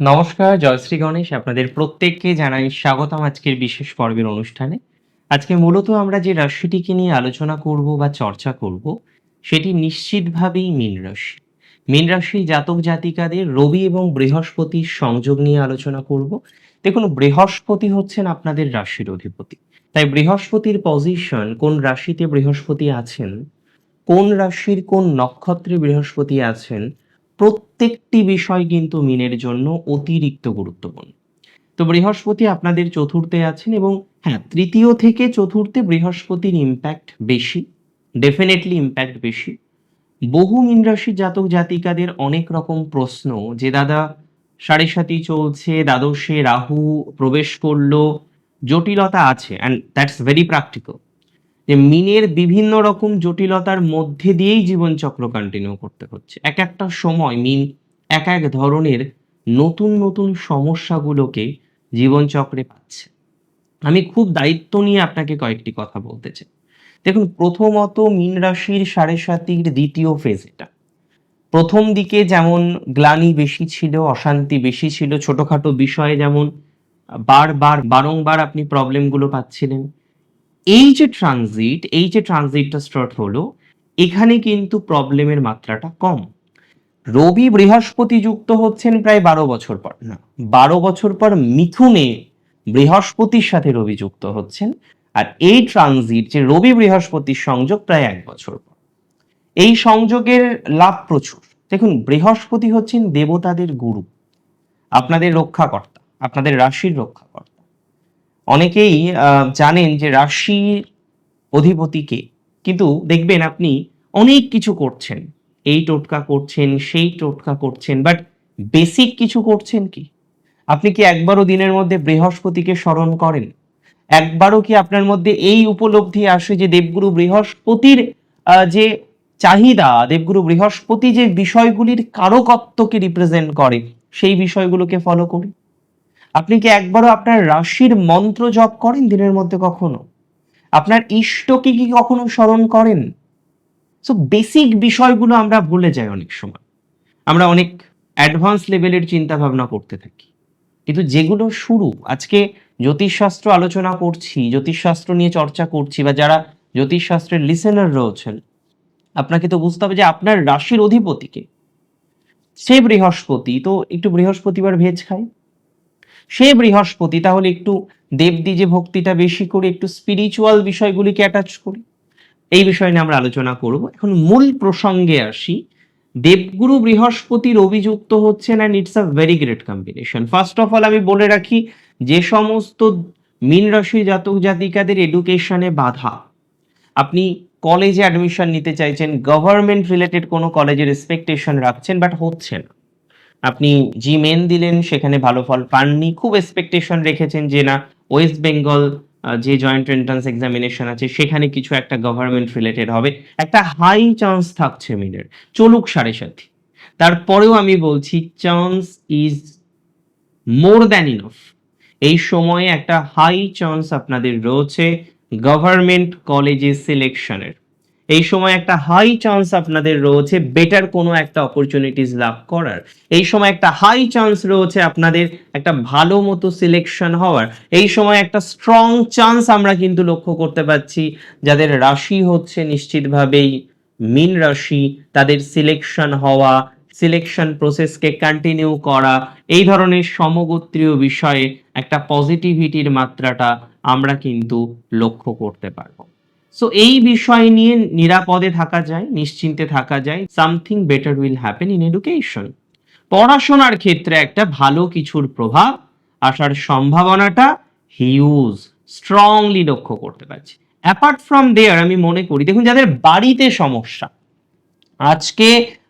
নমস্কার জয়শ্রী গণেশ। আপনাদের প্রত্যেককে জানাই স্বাগতম আজকের বিশেষ পর্বের অনুষ্ঠানে। আজকে মূলত আমরা যে রাশিটিকে নিয়ে আলোচনা করব বা চর্চা করব, সেটি নিশ্চিতভাবেই মীন রাশি। মীন রাশির জাতক জাতিকাদের রবি এবং বৃহস্পতির সংযোগ নিয়ে আলোচনা করব। দেখুন, বৃহস্পতি হচ্ছেন আপনাদের রাশির অধিপতি। তাই বৃহস্পতির পজিশন কোন রাশিতে বৃহস্পতি আছেন, কোন রাশির কোন নক্ষত্রে বৃহস্পতি আছেন প্রত্যেকটি বিষয় কিন্তু মিনের জন্য অতিরিক্ত গুরুত্বপূর্ণ। তো বৃহস্পতি আপনাদের চতুর্থে আছেন এবং হ্যাঁ তৃতীয় থেকে চতুর্থে বৃহস্পতির ইম্প্যাক্ট বেশি ডেফিনেটলি ইম্প্যাক্ট বেশি। বহু মীন রাশি জাতক জাতিকাদের অনেক রকম প্রশ্ন, যে দাদা সাড়ে সাতি চলছে, দ্বাদশে রাহু প্রবেশ করল, জটিলতা আছে অ্যান্ড দ্যাটস ভেরি প্র্যাকটিক্যাল যে মিনের বিভিন্ন রকম জটিলতার মধ্যে দিয়েই জীবনচক্র কন্টিনিউ করতে হচ্ছে। এক একটা সময় মিন এক এক ধরনের নতুন নতুন সমস্যাগুলোকে জীবনচক্রে পাচ্ছে। আমি খুব দায়িত্ব নিয়ে আপনাকে কয়েকটি কথা বলতে চাই। দেখুন, প্রথমত মিন রাশির সাড়ে সাতির দ্বিতীয় ফেজ এটা। প্রথম দিকে যেমন গ্লানি বেশি ছিল, অশান্তি বেশি ছিল, ছোটখাটো বিষয়ে যেমন বারবার, বারংবার আপনি প্রবলেমগুলো পাচ্ছিলেন এই যে ট্রানজিট এই যে ট্রানজিটটা স্টার্ট হলো, এখানে কিন্তু প্রবলেমের মাত্রাটা কম। রবি বৃহস্পতি যুক্ত হচ্ছেন প্রায় বারো বছর পর। না, বারো বছর পর মিথুনে বৃহস্পতির সাথে রবি যুক্ত হচ্ছেন, আর এই ট্রানজিট যে রবি বৃহস্পতির সংযোগ প্রায় এক বছর পর। এই সংযোগের লাভ প্রচুর। দেখুন, বৃহস্পতি হচ্ছেন দেবতাদের গুরু, আপনাদের রক্ষাকর্তা, আপনাদের রাশির রক্ষাকর্তা। অনেকেই জানেন যে রাশির অধিপতিকে কিন্তু দেখবেন আপনি অনেক কিছু করছেন। এই টোটকা করছেন, সেই টোটকা করছেন বাট বেসিক কিছু করছেন কি? আপনি কি একবারও দিনের মধ্যে বৃহস্পতিকে স্মরণ করেন? একবারও কি আপনার মধ্যে এই উপলব্ধি আসে যে দেবগুরু বৃহস্পতির যে চাহিদা, দেবগুরু বৃহস্পতি যে বিষয়গুলির কারকত্বকে রিপ্রেজেন্ট করে, সেই বিষয়গুলোকে ফলো করি? আপনি কি একবারও আপনার রাশির মন্ত্র জপ করেন দিনের মধ্যে কখনো? আপনার ইষ্টকে কি কখনো স্মরণ করেন? সো বেসিক বিষয়গুলো আমরা ভুলে যাই অনেক সময়। আমরা অনেক অ্যাডভান্স লেভেলের চিন্তা ভাবনা করতে থাকি। কিন্তু যেগুলো শুরু, আজকে জ্যোতিষশাস্ত্র আলোচনা করছি, জ্যোতিষশাস্ত্র নিয়ে চর্চা করছি বা যারা জ্যোতিষশাস্ত্রের লিসেনার রয়েছেন, আপনাকে তো বুঝতে হবে যে আপনার রাশির অধিপতিকে। সে বৃহস্পতি, তো একটু বৃহস্পতিবার ভেজ খায় সে বৃহস্পতি, তাহলে একটু দেবদি যে ভক্তিটা বেশি করে, একটু স্পিরিচুয়াল বিষয়গুলিকে অ্যাটাচ করি। এই বিষয় নিয়ে আমরা আলোচনা করব। এখন মূল প্রসঙ্গে আসি। দেবগুরু বৃহস্পতির অভিযুক্ত হচ্ছেন and it's a very great combination first of all আমি বলে রাখি, যে সমস্ত মীন রাশি জাতক জাতিকাদের এডুকেশনে বাধা। আপনি কলেজে অ্যাডমিশন নিতে চাইছেন গভর্নমেন্ট রিলেটেড কোনো কলেজের এক্সপেকটেশন রাখছেন বাট হচ্ছে না। আপনি জি মেন দিলেন, সেখানে ভালো ফল পাননি। খুব এক্সপেকটেশন রেখেছেন যে না ওয়েস্ট বেঙ্গল যে জয়েন্ট এন্ট্রান্স এক্সামিনেশন আছে, সেখানে কিছু একটা গভর্নমেন্ট রিলেটেড হবে। একটা হাই চান্স থাকছে মিনের। চলুক সাড়ে সাথে। তারপরেও আমি বলছি chance is more than enough এই সময়ে একটা হাই চান্স আপনাদের রয়েছে গভর্নমেন্ট কলেজে সিলেকশনের এই সময় একটা হাই চান্স আপনাদের রয়েছে বেটার কোনো একটা অপরচুনিটিস লাভ করার। এই সময় একটা হাই চান্স রয়েছে আপনাদের একটা ভালো মতো সিলেকশন হওয়ার। এই সময় একটা স্ট্রং চান্স আমরা কিন্তু লক্ষ্য করতে পারছি, যাদের রাশি হচ্ছে নিশ্চিতভাবেই মিন রাশি, তাদের সিলেকশন হওয়া সিলেকশন প্রসেসকে কন্টিনিউ করা, এই ধরনের সমগোত্রীয় বিষয়ে একটা পজিটিভিটির মাত্রাটা আমরা কিন্তু লক্ষ্য করতে পারব। সো এই বিষয় নিয়ে নিরাপদে থাকা যায়, নিশ্চিন্তে থাকা যায় something better will happen in education পড়াশোনার ক্ষেত্রে একটা ভালো কিছুর প্রভাব আসার সম্ভাবনাটা হিউজ স্ট্রংলি লক্ষ্য করতে পারছি। অ্যাপার্ট ফ্রম দেয়ার আমি মনে করি, দেখুন, যাদের বাড়িতে সমস্যা, আজকে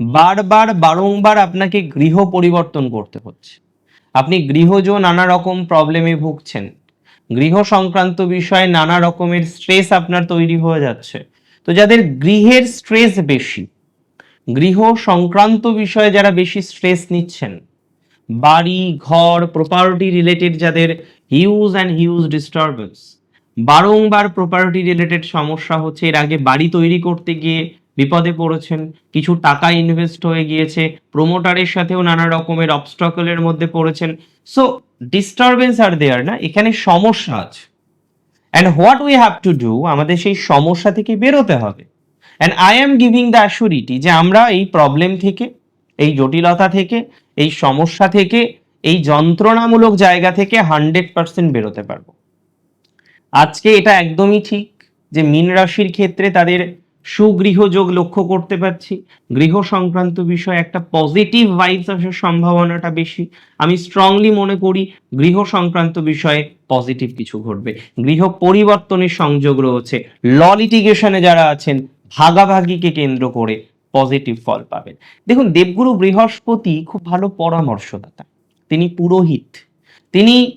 বারবার, বারংবার আপনাকে গৃহ পরিবর্তন করতে হচ্ছে। আপনি গৃহজ নানা রকম প্রবলেমে ভুগছেন। গৃহ সংক্রান্ত বিষয়ে নানা রকমের স্ট্রেস আপনার তৈরি হয়ে যাচ্ছে। তো যাদের গৃহের স্ট্রেস বেশি গৃহ সংক্রান্ত বিষয়ে যারা বেশি স্ট্রেস নিচ্ছেন, বাড়ি, ঘর প্রপার্টি রিলেটেড যাদের হিউজ অ্যান্ড হিউজ ডিস্টারবেন্স বারংবার প্রপার্টি রিলেটেড সমস্যা হচ্ছে, এর আগে বাড়ি তৈরি করতে গিয়ে বিপদে পড়েছেন, কিছু টাকা ইনভেস্ট হয়ে গিয়েছে প্রোমোটারের সাথেও নানা রকমের অবস্ট্রাকলের মধ্যে পড়েছেন। সো ডিস্টারবেন্স আর দেয়ার না? এখানে সমস্যা আছে। And what we have to do আমাদের সেই সমস্যা থেকে বেরোতে হবে। And I am giving the assurity যে আমরা এই প্রবলেম থেকে, এই জটিলতা থেকে, এই সমস্যা থেকে, এই যন্ত্রণামূলক জায়গা থেকে হান্ড্রেড পার্সেন্ট বেরোতে পারব। আজকে এটা একদমই ঠিক যে মীন রাশির ক্ষেত্রে তাদের সুগৃহযোগ লক্ষ্য করতে পারছি। গৃহ সংক্রান্ত বিষয়ে একটা পজিটিভ ভাইবস আসার সম্ভাবনাটা বেশি। আমি স্ট্রংলি মনে করি গৃহ সংক্রান্ত বিষয়ে পজিটিভ কিছু ঘটবে। গৃহ পরিবর্তনের সংযোগ রয়েছে। ল লিটিগেশনে যারা আছেন, ভাগাভাগিকে কেন্দ্র করে পজিটিভ ফল পাবেন। দেখুন, দেবগুরু বৃহস্পতি খুব ভালো পরামর্শদাতা। তিনি পুরোহিত। তিনি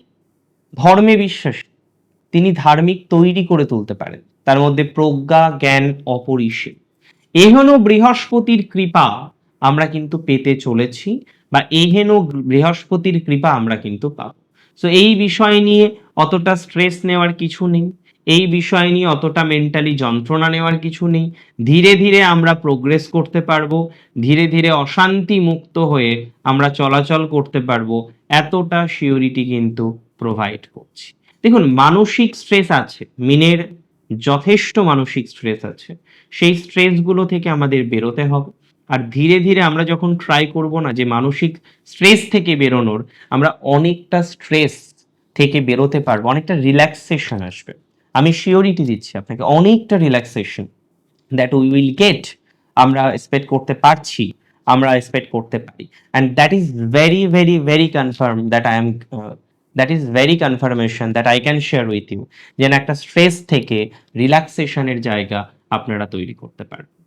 ধর্মে বিশ্বাসী। তিনি ধার্মিক তৈরি করে তুলতে পারেন। তার মধ্যে প্রজ্ঞা, জ্ঞান অপরিসীম। এহেন বৃহস্পতির কৃপা আমরা কিন্তু পেতে চলেছি বা এহেন বৃহস্পতির কৃপা আমরা কিন্তু পাব। সো এই বিষয় নিয়ে অতটা স্ট্রেস নেওয়ার কিছু নেই। এই বিষয় নিয়ে অতটা মেন্টালি যন্ত্রণা নেওয়ার কিছু নেই। ধীরে ধীরে আমরা প্রোগ্রেস করতে পারব। ধীরে ধীরে অশান্তি মুক্ত হয়ে আমরা চলাচল করতে পারব। এতটা সিওরিটি কিন্তু প্রোভাইড করছি। দেখুন, মানসিক স্ট্রেস আছে, মিনের যথেষ্ট মানসিক স্ট্রেস আছে, সেই স্ট্রেসগুলো থেকে আমাদের বেরোতে হবে। আর ধীরে ধীরে আমরা যখন ট্রাই করব না যে মানসিক স্ট্রেস থেকে বেরোনোর, আমরা অনেকটা স্ট্রেস থেকে বেরোতে পারব, অনেকটা রিল্যাক্সেশন আসবে। আমি শিওরিটি দিচ্ছি আপনাকে, অনেকটা relaxation that we will get আমরা এক্সপেক্ট করতে পারছি, আমরা এক্সপেক্ট করতে পারি। And that is very very very confirm that I am that is very confirmation that I can share with you যেন একটা স্ট্রেস থেকে রিল্যাক্সেশনের জায়গা আপনারা তৈরি করতে পারবেন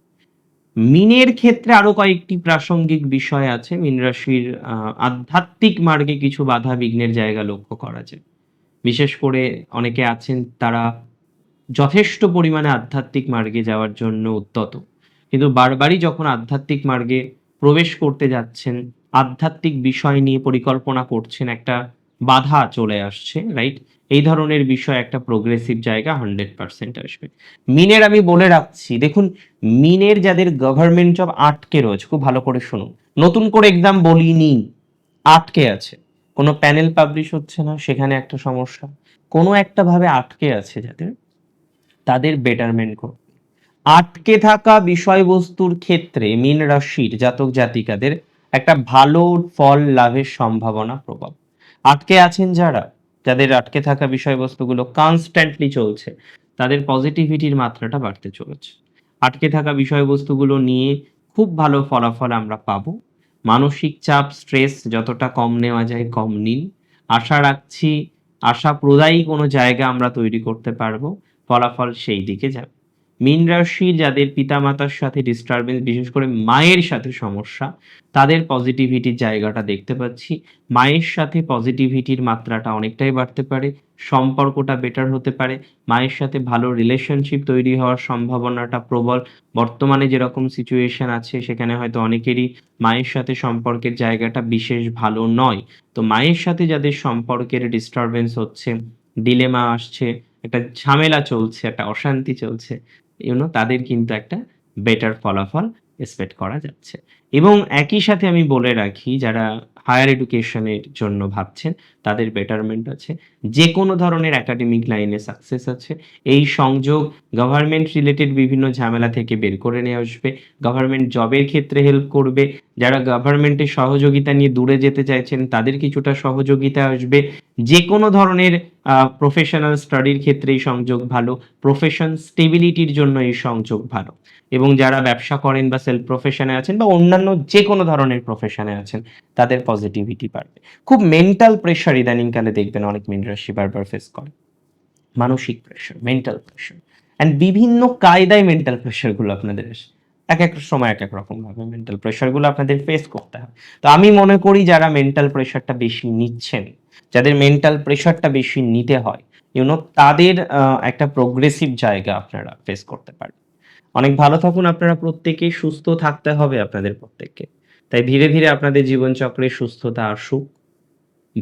মিনের ক্ষেত্রে আরও কয়েকটি প্রাসঙ্গিক বিষয় আছে। মিন রাশির আধ্যাত্মিক মার্গে কিছু বাধা বিঘ্নের জায়গা লক্ষ্য করা যায়। বিশেষ করে অনেকে আছেন তারা যথেষ্ট পরিমাণে আধ্যাত্মিক মার্গে যাওয়ার জন্য উদ্যত। কিন্তু বারবারই যখন আধ্যাত্মিক মার্গে প্রবেশ করতে যাচ্ছেন, আধ্যাত্মিক বিষয় নিয়ে পরিকল্পনা করছেন একটা বাধা চলে আসছে রাইট এই ধরনের বিষয় একটা প্রোগ্রেসিভ জায়গা হান্ড্রেড পার্সেন্ট আসবে। মিনের আমি বলে রাখছি, দেখুন, মিনের যাদের গভর্নমেন্ট জব আটকে রয়েছে, খুব ভালো করে শুনুন। নতুন করে এক্সাম বলিনি, আটকে আছে। কোনো প্যানেল পাবলিশ হচ্ছে না, সেখানে একটা সমস্যা। কোনো একটা ভাবে আটকে আছে যাদের, তাদের বেটারমেন্ট করবে আটকে থাকা বিষয়বস্তুর ক্ষেত্রে মীন রাশির জাতক জাতিকাদের একটা ভালো ফল লাভের সম্ভাবনা প্রবল আটকে আছেন যারা, যাদের আটকে থাকা বিষয়বস্তুগুলো কনস্ট্যান্টলি চলছে, তাদের পজিটিভিটির মাত্রাটা বাড়তে চলেছে। আটকে থাকা বিষয়বস্তুগুলো নিয়ে খুব ভালো ফলাফল আমরা পাবো। মানসিক চাপ স্ট্রেস যতটা কম নেওয়া যায় কম নিন। আশা রাখছি, আশা প্রদায়ী কোনো জায়গা আমরা তৈরি করতে পারব, ফলাফল সেই দিকে যাবে। মীন রাশি যাদের পিতামাতার সাথে ডিস্টারবেন্স বিশেষ করে মায়ের সাথে সমস্যা, তাদের পজিটিভিটির জায়গাটা দেখতে পাচ্ছি। মায়ের সাথে পজিটিভিটির মাত্রাটা অনেকটাই বাড়তে পারে, সম্পর্কটা বেটার হতে পারে, মায়ের সাথে ভালো রিলেশনশিপ তৈরি হওয়ার সম্ভাবনাটা প্রবল। বর্তমানে যেরকম সিচুয়েশন আছে, সেখানে হয়তো অনেকেরই মায়ের সাথে সম্পর্কের জায়গাটা বিশেষ ভালো নয়। তো মায়ের সাথে যাদের সম্পর্কের ডিস্টারবেন্স হচ্ছে ডিলেমা আসছে, একটা ঝামেলা চলছে, একটা অশান্তি চলছে ইউনো তাদের কিন্তু একটা বেটার ফলাফল এক্সপেক্ট করা যাচ্ছে। এবং একই সাথে আমি বলে রাখি, যারা হায়ার এডুকেশনের জন্য ভাবছেন, তাদের বেটারমেন্ট আছে। যে কোনো ধরনের একাডেমিক লাইনে সাকসেস আছে। এই সংযোগ গভর্নমেন্ট রিলেটেড বিভিন্ন ঝামেলা থেকে বের করে নিয়ে আসবে। গভর্নমেন্ট জবের ক্ষেত্রে হেল্প করবে। যারা গভর্নমেন্টের সহযোগিতা নিয়ে দূরে যেতে চাইছেন, তাদের কিছুটা সহযোগিতা আসবে। যে কোনো ধরনের প্রফেশনাল স্টাডির ক্ষেত্রে এই সংযোগ ভালো প্রফেশন স্টেবিলিটির জন্য এই সংযোগ ভালো। এবং যারা ব্যবসা করেন বা সেলফ প্রফেশনে আছেন বা অন্যান্য যে কোনো ধরনের প্রফেশনে আছেন, তাদের পজিটিভিটি বাড়বে। খুব মেন্টাল প্রেশার ইদানিংকালে দেখবেন অনেক মিন রাশি বারবার ফেস করে। মানসিক প্রেশার মেন্টাল প্রেশার অ্যান্ড বিভিন্ন কায়দায় মেন্টাল প্রেশারগুলো আপনাদের আসে। এক এক সময় এক এক রকম ভাবে মেন্টাল প্রেশারগুলো আপনাদের ফেস করতে হবে তো আমি মনে করি যারা মেন্টাল প্রেশারটা বেশি নিচ্ছেন যাদের মেন্টাল প্রেশারটা বেশি নিতে হয় ইউনো তাদের একটা প্রোগ্রেসিভ জায়গা আপনারা ফেস করতে পারেন। অনেক ভালো থাকুন আপনারা প্রত্যেকেই সুস্থ থাকতে হবে আপনাদের প্রত্যেককে। তাই ধীরে ধীরে আপনাদের জীবনচক্রে সুস্থতা আসুক।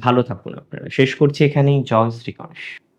ভালো থাকুন আপনারা। শেষ করছি এখানেই। জয় শ্রী গণেশ।